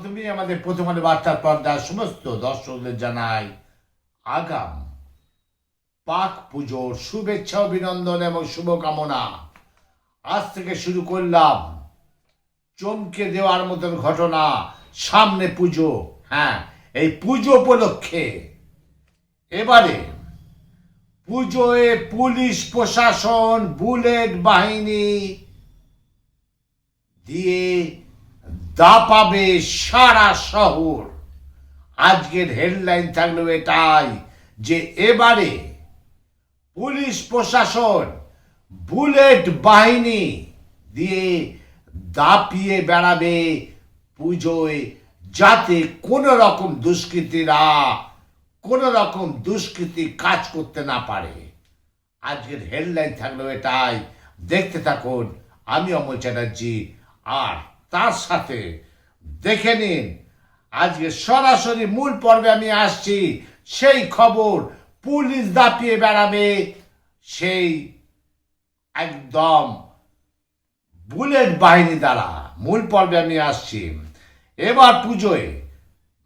প্রথমেই আমাদের প্রথম আলো বার্তার পর্দার সমস্ত দর্শকদের জানাই আগাম। পাক পুজোর শুভেচ্ছা, অভিনন্দন এবং শুভকামনা। আজ থেকে শুরু করলাম। চমকে দেওয়ার মতন ঘটনা, সামনে পুজো হ্যাঁ এই পুজো উপলক্ষে। এবারে পুজোয় পুলিশ, প্রশাসন, বুলেট বাহিনী দিয়ে দাপাবে সারা শহর। আজকের হেডলাইন থাকল এটাই যে এবারে পুলিশ প্রশাসন বুলেট বাহিনী দিয়ে দাপিয়ে বেড়াবে পুজোয় যাতে কোনো রকম দুষ্কৃতীরা কোনো রকম দুষ্কৃতি কাজ করতে না পারে। আজকের হেডলাইন থাকল এটাই। দেখতে থাকুন, আমি অমল চ্যাটার্জি, আর তার সাথে। দেখে নিন, আজকে সরাসরি মূল পর্বে আমি আসছি। সেই খবর পুলিশ দাপিয়ে বেড়াবে, সেই একদম বুলেট বাহিনী দ্বারা। মূল পর্বে আমি আসছি। এবার পুজোয়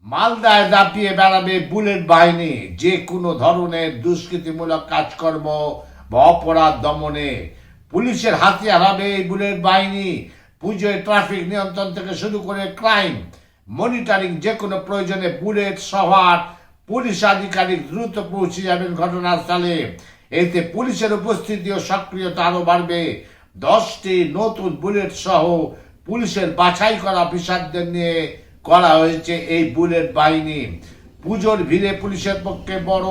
মালদায় দাপিয়ে বেড়াবে বুলেট বাহিনী। যে কোনো ধরনের দুষ্কৃতিমূলক কাজকর্ম বা অপরাধ দমনে পুলিশের হাতিয়ার হবে এই বুলেট বাহিনী। পুজোয় ট্রাফিক নিয়ন্ত্রণ থেকে শুরু করে ক্রাইম মনিটরিং যে কোনো প্রয়োজনে বুলেট সভার পুলিশ আধিকারিক দ্রুত পৌঁছে যাবেন ঘটনাস্থলে। এতে পুলিশের উপস্থিতি ও সক্রিয়তা আরও বাড়বে। দশটি নতুন বুলেট সহ পুলিশের বাছাই করা অফিসারদের নিয়ে করা হয়েছে এই বুলেট বাহিনী। পুজোর ভিড়ে পুলিশের পক্ষে বড়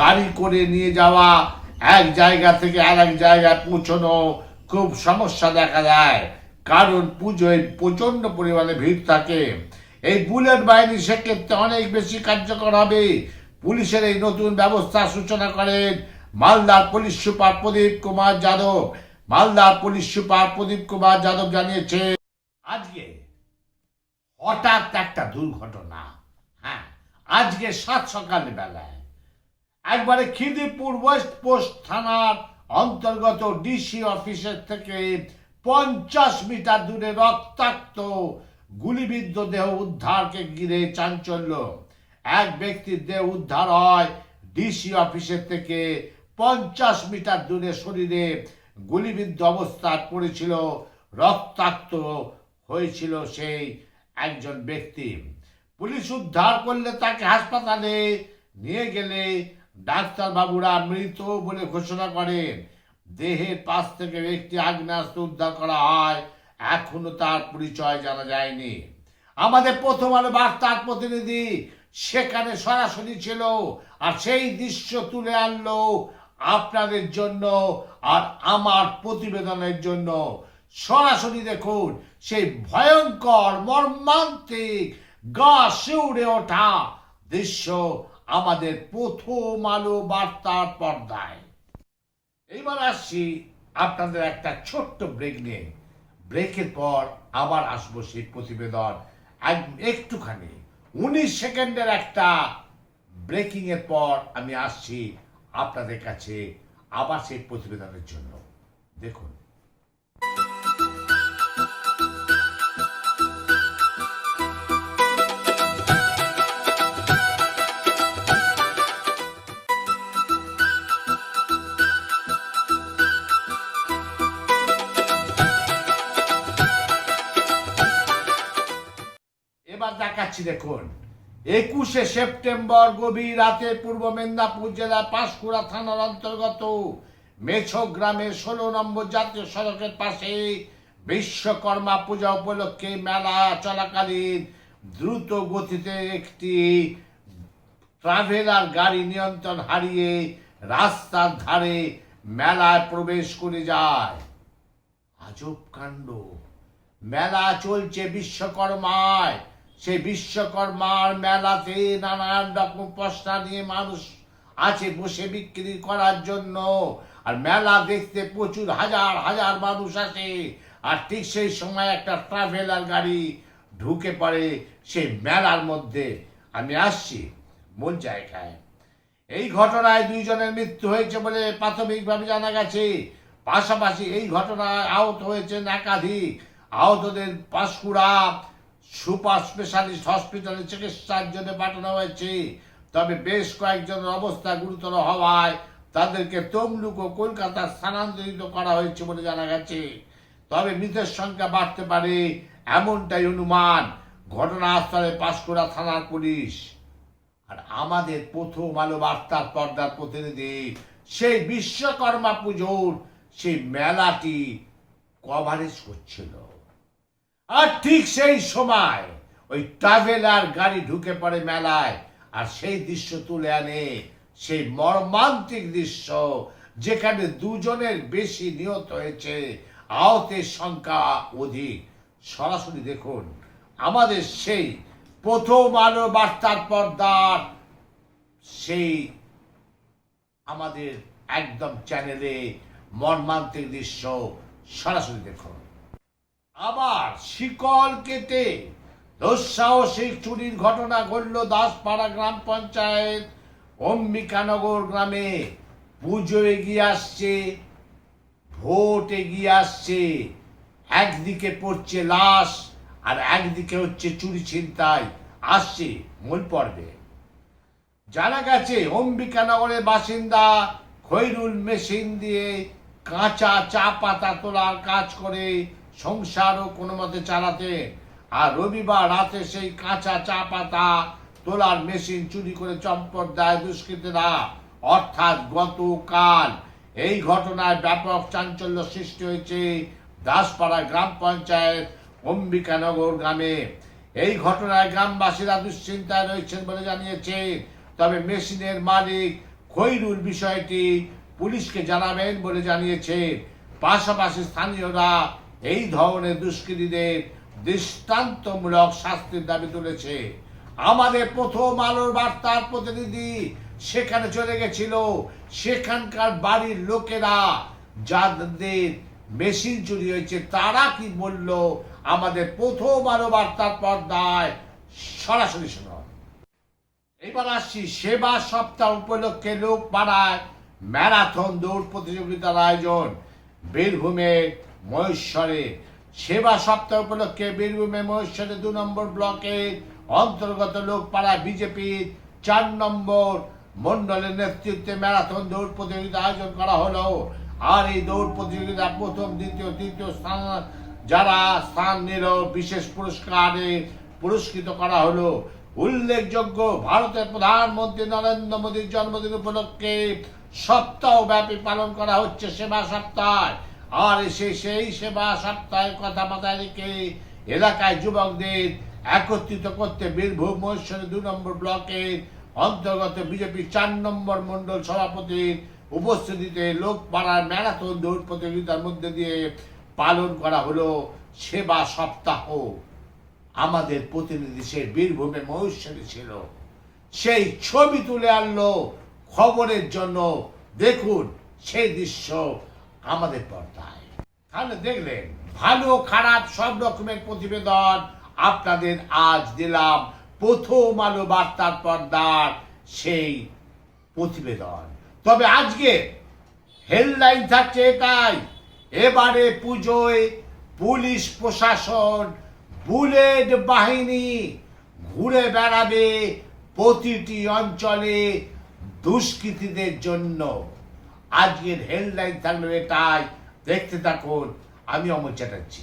গাড়ি করে নিয়ে যাওয়া, এক জায়গা থেকে আর এক জায়গায় পৌঁছানো খুব সমস্যা দেখা যায় কারণ পুজোয় প্রচণ্ড পরিমাণে ভিড় থাকে। এই বুলেট বাহিনী সেক্ষেত্রে অনেক বেশি কার্যকর হবে। পুলিশের এই নতুন ব্যবস্থা সূচনা করেন মালদার পুলিশ সুপার প্রদীপ কুমার যাদব। মালদার পুলিশ সুপার প্রদীপ কুমার যাদব জানিয়েছে আজকে হঠাৎ একটা দুর্ঘটনা। হ্যাঁ আজকে সাত সকাল বেলায় একবারে খিদিরপুর ওয়েস্ট পোস্ট থানার অন্তর্গত ডিসি অফিসের থেকে পঞ্চাশ মিটার দূরে রক্তাক্ত গুলিবিদ্ধ দেহ উদ্ধারকে ঘিরে চাঞ্চল্য। এক ব্যক্তির দেহ উদ্ধার হয় ডিসি অফিসের থেকে। পঞ্চাশ মিটার দূরে শরীরে গুলিবিদ্ধ অবস্থায় পড়েছিল, রক্তাক্ত হয়েছিল সেই একজন ব্যক্তি। পুলিশ উদ্ধার করলে তাকে হাসপাতালে নিয়ে গেলে ডাক্তারবাবুরা মৃত বলে ঘোষণা করেন। দেহের পাশ থেকে একটি আগ্নেয়াস্ত্র উদ্ধার করা হয়। এখনও তার পরিচয় জানা যায়নি। আমাদের প্রথম আলো বার্তার প্রতিনিধি সেখানে সরাসরি ছিল আর সেই দৃশ্য তুলে আনলো আপনাদের জন্য আর আমার প্রতিবেদনের জন্য। সরাসরি দেখুন, সেই ভয়ঙ্কর, মর্মান্তিক, গা শিউড়ে ওঠা দৃশ্য আমাদের প্রথম আলো বার্তার পর্দায়। এইবার আসছি আপনাদের একটা ছোট্ট ব্রেক নিয়ে। ব্রেকের পর আবার আসব সেই প্রতিবেদন। একটুখানি। উনিশ সেকেন্ডের একটা ব্রেকিং এর পর আমি আসছি আপনাদের কাছে আবার সেই প্রতিবেদনের জন্য। দেখুন। দেখাচ্ছি দেখুন। একুশে সেপ্টেম্বর গভীর রাতে পূর্ব মেদিনীপুর জেলার পাঁশকুড়া থানার অন্তর্গত মেছো গ্রামের ষোলো নম্বর জাতীয় সড়কের পাশে বিশ্বকর্মা পূজা উপলক্ষে মেলা চলাকালীন দ্রুত গতিতে একটি ট্রাভেলার গাড়ি নিয়ন্ত্রণ হারিয়ে রাস্তার ধারে মেলায় প্রবেশ করে যায়। আজব কাণ্ড। মেলা চলছে বিশ্বকর্মায়। সেই বিশ্বকর্মার মেলাতে নানান রকম পশরা নিয়ে মানুষ আছে বসে বিক্রি করার জন্য। আর মেলা দেখতে প্রচুর হাজার হাজার মানুষ আসে। আর ঠিক সেই সময় একটা ট্রাভেলার গাড়ি ঢুকে পড়ে সেই মেলার মধ্যে। আমি আসছি মূল জায়গায় এই ঘটনায় দুইজনের মৃত্যু হয়েছে বলে প্রাথমিকভাবে জানা গেছে। পাশাপাশি এই ঘটনায় আহত হয়েছেন একাধিক আহতদের পাঁশকুড়া সুপার স্পেশালিস্ট হসপিটালে চিকিৎসার জন্য পাঠানো হয়েছে। তবে বেশ কয়েকজনের অবস্থা গুরুতর হওয়ায় তাদেরকে তমলুক ও কলকাতা স্থানান্তরিত করা হয়েছে বলে জানা গেছে। তবে মৃতের সংখ্যা বাড়তে পারে এমনটাই অনুমান ঘটনাস্থলে পাঁশকুড়া থানার পুলিশ। আর আমাদের প্রথম আলো বার্তার পর্দার প্রতিনিধি সেই বিশ্বকর্মা পুজোর সেই মেলাটি কভারেজ করছিল। আর ঠিক সেই সময় ওই ট্রাভেলার গাড়ি ঢুকে পড়ে মেলায়, আর সেই দৃশ্য তুলে আনে, সেই মর্মান্তিক দৃশ্য যেখানে দুজনের বেশি নিহত হয়েছে, আহতের সংখ্যা অধিক। সরাসরি দেখুন, আমাদের সেই প্রথম আলো বার্তার পর্দার সেই আমাদের একদম চ্যানেলে মর্মান্তিক দৃশ্য সরাসরি দেখুন। আবার শিকল কেটে দুঃসাহসিক চুরির ঘটনা ঘটল দাসপাড়া গ্রাম পঞ্চায়েত অম্বিকানগর গ্রামে। পুজো এগিয়ে আসছে, ভোট এগিয়ে আসছে। একদিকে পড়ছে লাশ আর একদিকে হচ্ছে চুরি ছিনতাই। আসছে মূল পর্বে। জানা গেছে অম্বিকানগরের বাসিন্দা খৈরুল মেশিন দিয়ে কাঁচা চা পাতা তোলার কাজ করে সংসারও কোনো মতে চালাতে। আর রবিবার রাতে সেই কাঁচা চা পাতা তোলার মেশিন চুরি করে চম্পট দেয় দুষ্কৃতীরা। অর্থাৎ গতকাল এই ঘটনায় ব্যাপক চাঞ্চল্য সৃষ্টি হয়েছে দাসপাড়া গ্রাম পঞ্চায়েত অম্বিকানগর গ্রামে। এই ঘটনায় গ্রামবাসীরা দুশ্চিন্তায় রয়েছেন বলে জানিয়েছে। তবে মেশিনের মালিক খৈরুর বিষয়টি পুলিশকে জানাবেন বলে জানিয়েছে। পাশাপাশি স্থানীয়রা এই ধরনের দুষ্কৃতীদের দৃষ্টান্তমূলক শাস্তির দাবি তুলেছে। আমাদের প্রথম আলোর বার্তার প্রতিনিধি সেখানে চলে গেছিল। সেখানকার বাড়ির লোকেরা যাদের মেশিন চুরি হয়েছে, তারা কি বলল? আমাদের প্রথম আলো বার্তার পর্দায় সরাসরি শোনা। এবার আসছি সেবা সপ্তাহ উপলক্ষে লোক পাড়ায় ম্যারাথন দৌড় প্রতিযোগিতার আয়োজন। বীরভূমের মহেশ্বরে, সেবা সপ্তাহ উপলক্ষে বীরভূমে মহেশ্বরে দু নম্বর ব্লকের অন্তর্গত লোকপাড়া বিজেপির চার নম্বর মন্ডলের নেতৃত্বে ম্যারাথন দৌড় প্রতিযোগিতা আয়োজন করা হলো। আর এই দৌড় প্রতিযোগিতা প্রথম, দ্বিতীয়, তৃতীয় স্থান, যারা স্থান নিল, বিশেষ পুরস্কারে পুরস্কৃত করা হলো। উল্লেখযোগ্য, ভারতের প্রধানমন্ত্রী নরেন্দ্র মোদীর জন্মদিন উপলক্ষে সপ্তাহব্যাপী পালন করা হচ্ছে সেবা সপ্তাহ। আর সে সেই সেবা সপ্তাহের কথা মাথায় রেখে এলাকায় যুবকদের একত্রিত করতে বীরভূম মহেশ্বরী দু নম্বর ব্লকের অন্তর্গত বিজেপি চার নম্বর মন্ডল সভাপতির উপস্থিতিতে লোকপাড়ার ম্যারাথন দৌড় প্রতিযোগিতার মধ্যে দিয়ে পালন করা হলো সেবা সপ্তাহ। আমাদের প্রতিনিধি সে বীরভূমে মহেশ্বরী ছিল। সেই ছবি তুলে আনলো খবরের জন্য। দেখুন সেই দৃশ্য। আমাদের পর্দায়। তাহলে দেখলেন, ভালো, খারাপ, সব রকমের প্রতিবেদন আপনাদের আজ দিলাম প্রথম আলো বার্তার পর্দার সেই প্রতিবেদন। তবে আজকে হেডলাইন থাকছে এটাই, এবারে পুজোয় পুলিশ প্রশাসন বুলেট বাহিনী ঘুরে বেড়াবে প্রতিটি অঞ্চলে দুষ্কৃতীদের জন্য। আজকের হেডলাইন থাকল এটাই। দেখতে থাকুন আমি অমর চ্যাটার্জি।